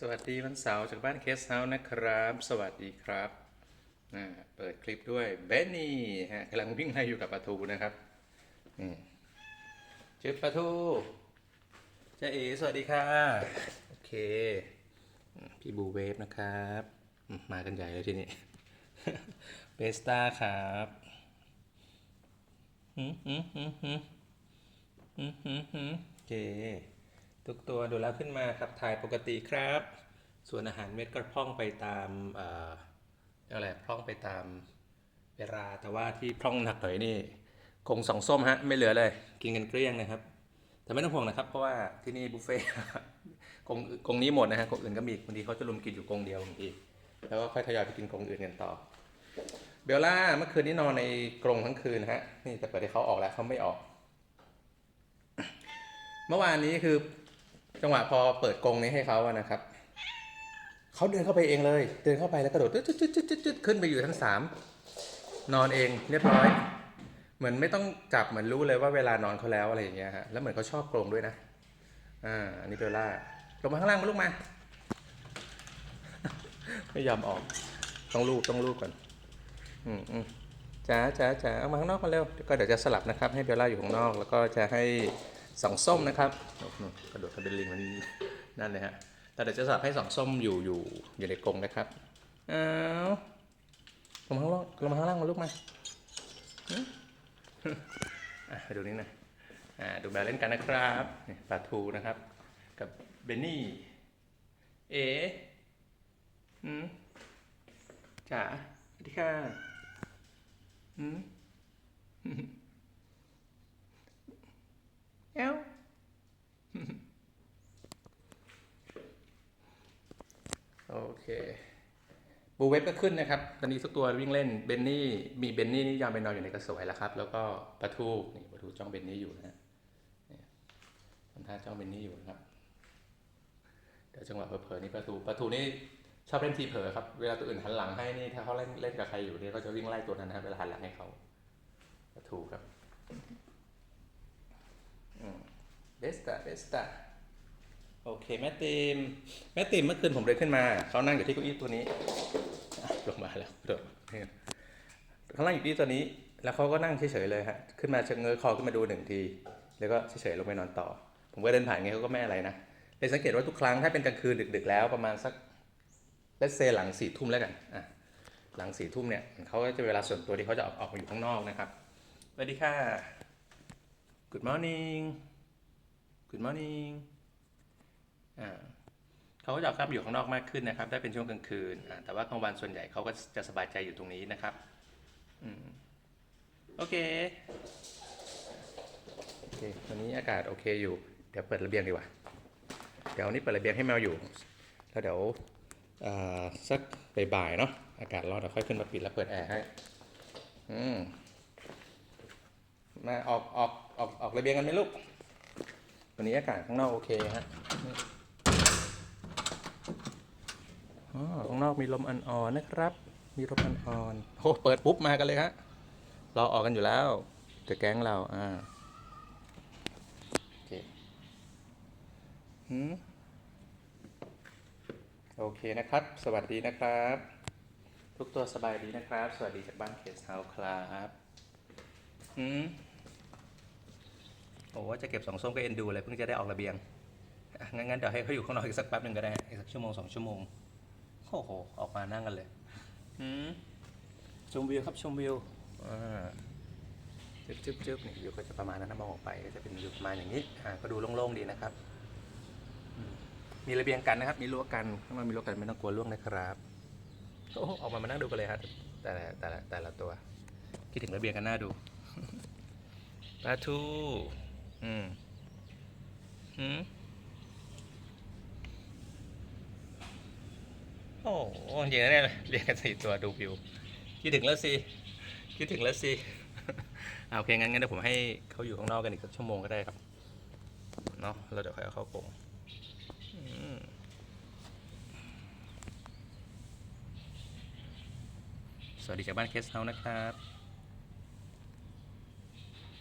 สวัสดีวันเสาร์จากบ้านเคสเฮาส์นะครับ สวัสดีครับเปิดคลิปด้วยเบนนี่ฮะกำลังวิ่งไล่อยู่กับปลาทูนะครับนี่ชื่อปลาทูเจ๊เอสวัสดีค่ะ โอเค พี่บูเวฟนะครับ มากันใหญ่เลยทีนี้เบสตาครับหืมหืมหืมหืมหืมหืมหืมโอเค ทุกตัวดูแล้วขึ้นมาขับถ่ายปกติครับ ส่วนอาหารเม็ดก็พร่องไปตามเอ่ออะไรพร่องไปตามเวลาแต่ว่าที่พร่องหนักหน่อยนี่คงสองส้มฮะไม่เหลือเลย กินกันเกลี้ยงนะครับ แต่ไม่ต้องห่วงนะครับ เพราะว่าที่นี่บุฟเฟ่ต์กงกงนี้หมดนะฮะกงอื่นก็มีบางทีเขาจะรุมกินอยู่กงเดียวบางทีแล้วก็ค่อยทยอยไปกินกงอื่นกันต่อ เบลล่าเมื่อคืนนี้นอนในกรงทั้งคืนฮะนี่แต่เปิดให้เขาออกแล้วเขาไม่ออก เมื่อวานนี้คือ จังหวะพอเปิดกรงนี้ให้เขาอะนะครับเขาเดินเข้าไปเองเลย เดินเข้าไปแล้วกระโดดตึ๊ดตึ๊ดตึ๊ดตึ๊ดตึ๊ดขึ้นไปอยู่ชั้นสามนอนเองเรียบร้อย เหมือนไม่ต้องจับเหมือนรู้เลยว่าเวลานอนเขาแล้วอะไรอย่างเงี้ยฮะแล้วเหมือนเขาชอบกรงด้วยนะอ่าอันนี้เบลล่าลงมาข้างล่างมาลูกมา ไม่ยอมออกต้องลูบต้องลูบก่อนอืมอืมจ๋าจ๋าจ๋าเอามาข้างนอกมาเร็วก็เดี๋ยวจะสลับนะครับ ให้เบลล่าอยู่ข้างนอก แล้วก็จะให้ สองส้มนะครับกระโดดกระเด็นลิงมันนั่นเลยฮะแต่เดี๋ยวจะสับให้สองส้มอยู่อยู่อยู่ในกรงนะครับเอาลงมาข้างล่างลงมาข้างล่างมาลูกมาอืมอะไปดูนี่นะอ่าดูแบลเล่นกันนะครับปลาทูนะครับ กับเบนนี่ เออืมจ๋าสวัสดีค่ะอืม เอ้าโอเคบูเวฟก็ขึ้นนะครับ ตอนนี้ทุกตัววิ่งเล่นเบนนี่มีเบนนี่นี่ยอมไปนอนอยู่ในกระสวยแล้วครับ แล้วก็ปลาทูนี่ปลาทูจ้องเบนนี่อยู่นะฮะนี่ท่าจ้องเบนนี่อยู่นะครับเดี๋ยวจังหวะเผลอๆนี่ปลาทูปลาทูนี่ชอบเล่นทีเผลอครับ เวลาตัวอื่นหันหลังให้นี่ถ้าเขาเล่นเล่นกับใครอยู่นี่ก็จะวิ่งไล่ตัวนั้นนะเวลาหันหลังให้เขาปลาทูครับ เบสตาเบสตาโอเคแม่ติมแม่ติมเมื่อคืนผมเดินขึ้นมา เขานั่งอยู่ที่เก้าอี้ตัวนี้ลงมาแล้วโดดเขานั่งอยู่ที่ตัวนี้ แล้วเขาก็นั่งเฉยๆเลยฮะขึ้นมาเชงเงยคอขึ้นมาดูหนึ่งที แล้วก็เฉยๆลงไปนอนต่อ ผมก็เดินผ่านไงเขาก็ไม่อะไรนะเลยสังเกตว่าทุกครั้งถ้าเป็นกลางคืนดึก ๆ แล้วประมาณสักเลสเซหลังสี่ทุ่มแล้วกันอะหลังสี่ทุ่มเนี่ยเขาก็จะเวลาส่วนตัวที่เขาจะออกออกมาอยู่ข้างนอกนะครับสวัสดีค่ะ Good morning Good morning อ่าเขาก็จะออกครับอยู่ข้างนอกมากขึ้นนะครับ ได้เป็นช่วงกลางคืนแต่ว่ากลางวันส่วนใหญ่เขาก็จะสบายใจอยู่ตรงนี้นะครับอืมโอเคโอเควันนี้อากาศโอเคอยู่ เดี๋ยวเปิดระเบียงดีกว่า เดี๋ยววันนี้เปิดระเบียงให้แมวอยู่ แล้วเดี๋ยวอ่าสักบ่ายๆเนาะอากาศร้อนเดี๋ยวค่อยขึ้นมาปิดแล้วเปิดแอร์ให้อืมมาออกออกออกออกระเบียงกันไหมลูก วันนี้อากาศข้างนอกโอเคฮะอ๋อข้างนอกมีลมอ่อนๆนะครับ มีลมอ่อนๆโอ้เปิดปุ๊บมากันเลยฮะรอออกกันอยู่แล้วเดอะแก๊งเราอ่าโอเคหืมโอเคนะครับ สวัสดีนะครับ ทุกตัวสบายดีนะครับ สวัสดีจากบ้านเคสเฮาครับหืม โอ้ว่าจะเก็บสองส้มก็เอ็นดูเลยเพิ่งจะได้ออกระเบียง งั้นงั้นเดี๋ยวให้เขาอยู่ข้างนอกอีกสักแป๊บหนึ่งก็ได้อีกสักชั่วโมงสองชั่วโมง โอ้โห ออกมานั่งกันเลยอืมชมวิวครับชมวิวอ่าจึ๊บจึ๊บจึ๊บนี่วิวก็จะประมาณนั้นนะมองออกไปก็จะเป็นวิวประมาณอย่างนี้อ่าก็ดูโล่งๆดีนะครับ มีระเบียงกันนะครับ มีรั้วกันข้างนอกมีรั้วกันไม่ต้องกลัวล่วงนะครับโอ้ออกมามานั่งดูกันเลยครับแต่ละแต่ละแต่ละตัว คิดถึงระเบียงกันน่าดูปลาทู อืมหืมโอ้โหจริงๆนะเนี่ยเรียกกันสี่ตัวดูวิว คิดถึงแล้วสิ คิดถึงแล้วสิเอาโอเค งั้นงั้นเดี๋ยวผมให้เขาอยู่ข้างนอกกันอีกสักชั่วโมงก็ได้ครับ เนาะแล้วเดี๋ยวค่อยเอาเข้ากรงอืมสวัสดีจากบ้านเคสเฮานะครับ